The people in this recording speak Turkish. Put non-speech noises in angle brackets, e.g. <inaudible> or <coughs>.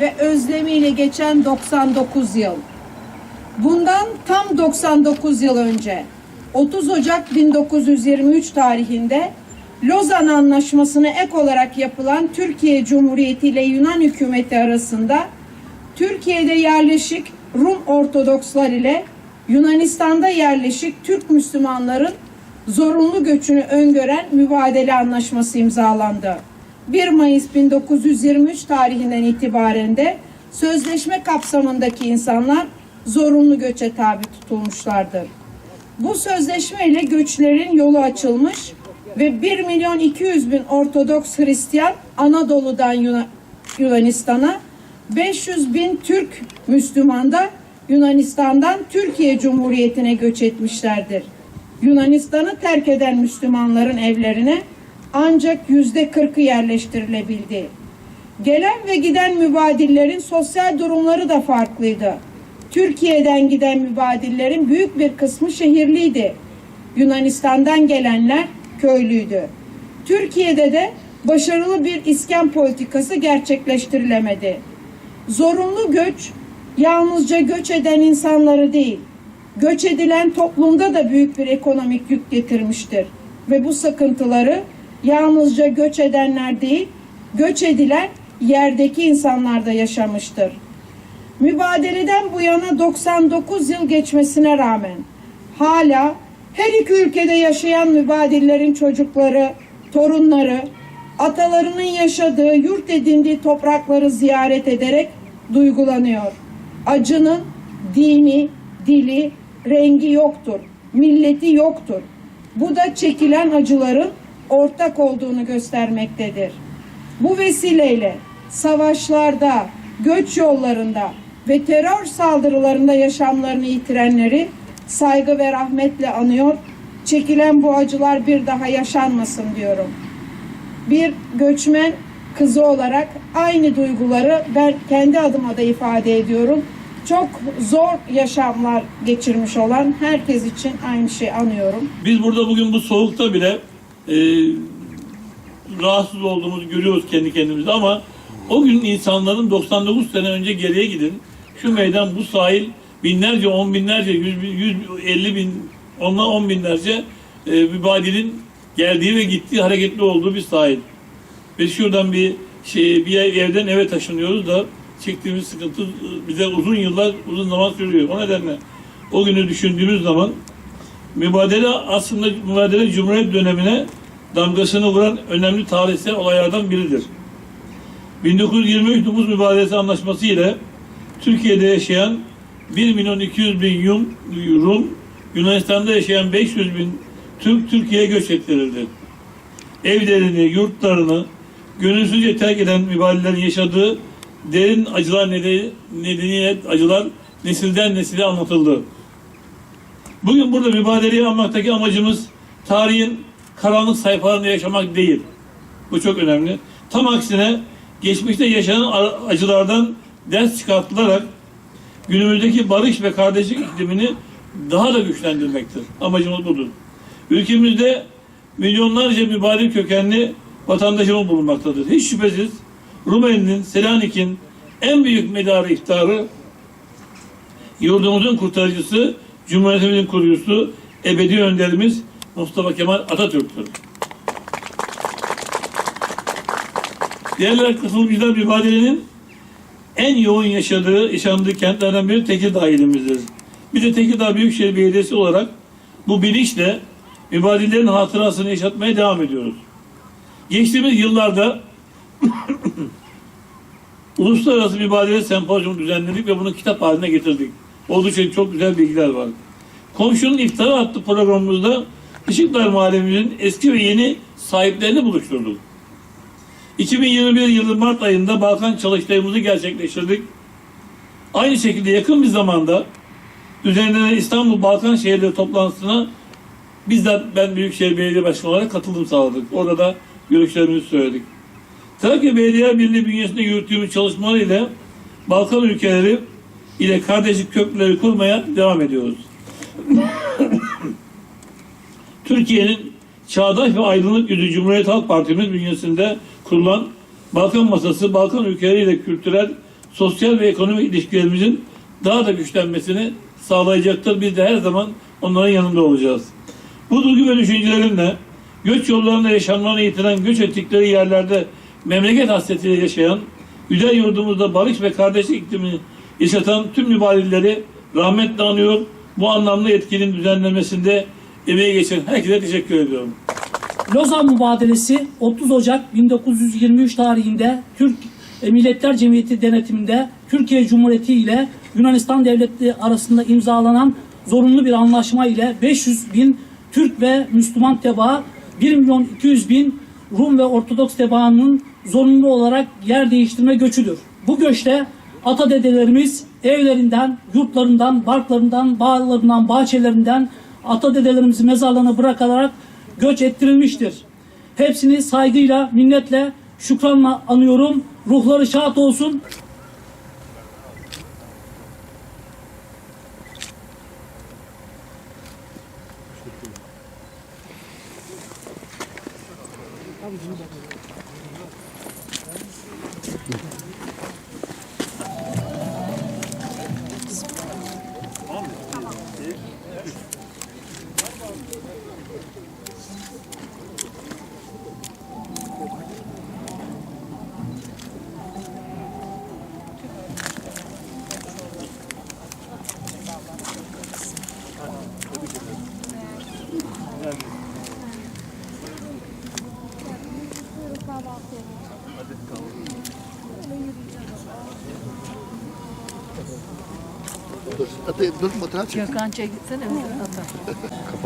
ve özlemiyle geçen 99 yıl. Bundan tam 99 yıl önce 30 Ocak 1923 tarihinde Lozan Anlaşması'na ek olarak yapılan Türkiye Cumhuriyeti ile Yunan hükümeti arasında Türkiye'de yerleşik Rum Ortodokslar ile Yunanistan'da yerleşik Türk Müslümanların zorunlu göçünü öngören mübadele anlaşması imzalandı. 1 Mayıs 1923 tarihinden itibaren de sözleşme kapsamındaki insanlar zorunlu göçe tabi tutulmuşlardır. Bu sözleşme ile göçlerin yolu açılmış ve 1 milyon 200 bin Ortodoks Hristiyan Anadolu'dan Yuna- Yunanistan'a, 500 bin Türk Müslüman da Yunanistan'dan Türkiye Cumhuriyeti'ne göç etmişlerdir. Yunanistan'ı terk eden Müslümanların evlerine ancak yüzde kırkı yerleştirilebildi. Gelen ve giden mübadillerin sosyal durumları da farklıydı. Türkiye'den giden mübadillerin büyük bir kısmı şehirliydi. Yunanistan'dan gelenler köylüydü. Türkiye'de de başarılı bir iskan politikası gerçekleştirilemedi. Zorunlu göç yalnızca göç eden insanları değil, göç edilen toplumda da büyük bir ekonomik yük getirmiştir. Ve bu sıkıntıları yalnızca göç edenler değil, göç edilen yerdeki insanlar da yaşamıştır. Mübadeleden bu yana 99 yıl geçmesine rağmen hala her iki ülkede yaşayan mübadillerin çocukları, torunları, atalarının yaşadığı, yurt edindiği toprakları ziyaret ederek duygulanıyor. Acının dini, dili, rengi yoktur, milleti yoktur. Bu da çekilen acıların ortak olduğunu göstermektedir. Bu vesileyle savaşlarda, göç yollarında ve terör saldırılarında yaşamlarını yitirenleri saygı ve rahmetle anıyor. Çekilen bu acılar bir daha yaşanmasın diyorum. Bir göçmen kızı olarak aynı duyguları ben kendi adıma da ifade ediyorum. Çok zor yaşamlar geçirmiş olan herkes için aynı şeyi anıyorum. Biz burada bugün bu soğukta bile rahatsız olduğumuzu görüyoruz kendi kendimize ama o gün insanların 99 sene önce geriye gidin. Şu meydan, bu sahil binlerce, on binlerce, yüz, yüz elli bin, ondan on binlerce e, mübadilin geldiği ve gittiği hareketli olduğu bir sahil. Biz şuradan bir şey bir evden eve taşınıyoruz da çektiğimiz sıkıntı bize uzun yıllar, uzun zaman sürüyor. O nedenle o günü düşündüğümüz zaman mübadele aslında mübadele Cumhuriyet dönemine damgasını vuran önemli tarihsel olaylardan biridir. 1923 Nüfus Mübadelesi Anlaşması ile Türkiye'de yaşayan 1 milyon 200 bin Yum, Rum, Yunanistan'da yaşayan 500 bin Türk Türkiye'ye göç ettirildi. Evlerini, yurtlarını gönülsüzce terk eden mübadelerin yaşadığı derin acılar nedeni, nedeniyle acılar nesilden nesile anlatıldı. Bugün burada mübadeleyi anmaktaki amacımız tarihin karanlık sayfalarında yaşamak değil. Bu çok önemli. Tam aksine geçmişte yaşanan acılardan ders çıkartılarak günümüzdeki barış ve kardeşlik iklimini daha da güçlendirmektir. Amacımız budur. Ülkemizde milyonlarca mübarek kökenli vatandaşımız bulunmaktadır. Hiç şüphesiz Rumeli'nin, Selanik'in en büyük medarı iftarı yurdumuzun kurtarıcısı, Cumhuriyetimizin kurucusu, ebedi önderimiz Mustafa Kemal Atatürk'tür. Diğer katılımcılar mübadelenin en yoğun yaşadığı, yaşandığı kentlerden biri Tekirdağ ilimizdir. Biz de Tekirdağ Büyükşehir Belediyesi olarak bu bilinçle mübadelelerin hatırasını yaşatmaya devam ediyoruz. Geçtiğimiz yıllarda <coughs> Uluslararası Mübadele Sempozyumu düzenledik ve bunu kitap haline getirdik. Oldukça çok güzel bilgiler var. Komşunun İftarı adlı programımızda Işıklar Mahallemizin eski ve yeni sahiplerini buluşturduk. 2021 yılı Mart ayında Balkan çalıştayımızı gerçekleştirdik. Aynı şekilde yakın bir zamanda düzenlenen İstanbul Balkan Şehirleri toplantısına bizzat ben Büyükşehir Belediye Başkanı olarak katılım sağladık. Orada da görüşlerimizi söyledik. Trakya Belediye Birliği bünyesinde yürüttüğümüz çalışmalar ile Balkan ülkeleri ile kardeşlik köprüleri kurmaya devam ediyoruz. Türkiye'nin çağdaş ve aydınlık yüzü Cumhuriyet Halk Partimiz bünyesinde kurulan Balkan Masası, Balkan ülkeleriyle kültürel, sosyal ve ekonomik ilişkilerimizin daha da güçlenmesini sağlayacaktır. Biz de her zaman onların yanında olacağız. Bu duygu ve düşüncelerimle göç yollarında yaşamlarını yitiren göç ettikleri yerlerde memleket hasretiyle yaşayan, güzel yurdumuzda barış ve kardeşlik iklimini yaşatan tüm mübarilleri rahmetle anıyor. Bu anlamda etkinin düzenlenmesinde emeği geçen herkese teşekkür ediyorum. Lozan Mübadelesi 30 Ocak 1923 tarihinde Türk Milletler Cemiyeti denetiminde Türkiye Cumhuriyeti ile Yunanistan Devleti arasında imzalanan zorunlu bir anlaşma ile 500 bin Türk ve Müslüman tebaa 1 milyon 200 bin Rum ve Ortodoks tebaanın zorunlu olarak yer değiştirme göçüdür. Bu göçte ata dedelerimiz evlerinden, yurtlarından, barklarından, bağlarından, bahçelerinden ata dedelerimizi mezarlarına bırakarak göç ettirilmiştir. Hepsini saygıyla, minnetle, şükranla anıyorum. Ruhları şad olsun. Dur, dur fotoğraf çek. Gökhan çekilsene bizi ata. Kapat.